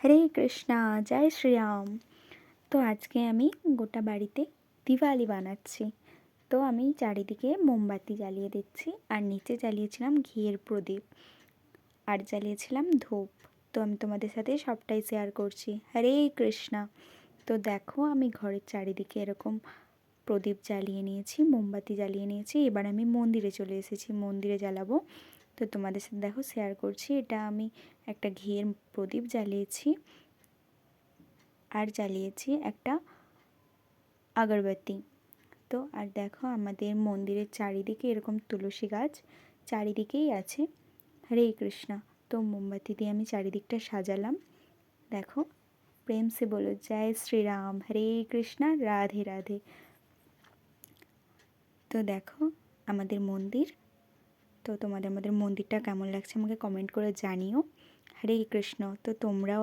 হরে কৃষ্ণা, জয় শ্রীরাম। তো আজকে আমি গোটা বাড়িতে দিওয়ালি বানাচ্ছি। তো আমি চারিদিকে মোমবাতি জ্বালিয়ে দিচ্ছি আর নিচে জ্বালিয়েছিলাম ঘিয়ের প্রদীপ আর জ্বালিয়েছিলাম ধূপ। তো আমি তোমাদের সাথে সবটাই শেয়ার করছি। হরে কৃষ্ণা। তো দেখো আমি ঘরের চারিদিকে এরকম প্রদীপ জ্বালিয়ে নিয়েছি, মোমবাতি জ্বালিয়ে নিয়েছি, এবার আমি মন্দিরে চলে এসেছি, মন্দিরে জ্বালাবো। তো তোমাদের সাথে দেখো শেয়ার করছি, এটা আমি একটা ঘিয়ের প্রদীপ জ্বালিয়েছি। আর জ্বালিয়েছি একটা আগরবাতি। তো আর দেখো, আমাদের মন্দিরের চারিদিকে এরকম তুলসী গাছ, চারিদিকেই আছে। হরে কৃষ্ণা, তো মোমবাতি দিয়ে আমি চারিদিকটা সাজালাম। দেখো, প্রেম সে বলো, জয় শ্রীরাম, হরে কৃষ্ণা, রাধে রাধে। তো দেখো, আমাদের মন্দির। তো তোমাদের, আমাদের মন্দিরটা কেমন লাগছে আমাকে কমেন্ট করে জানিও। হরে কৃষ্ণ। তো তোমরাও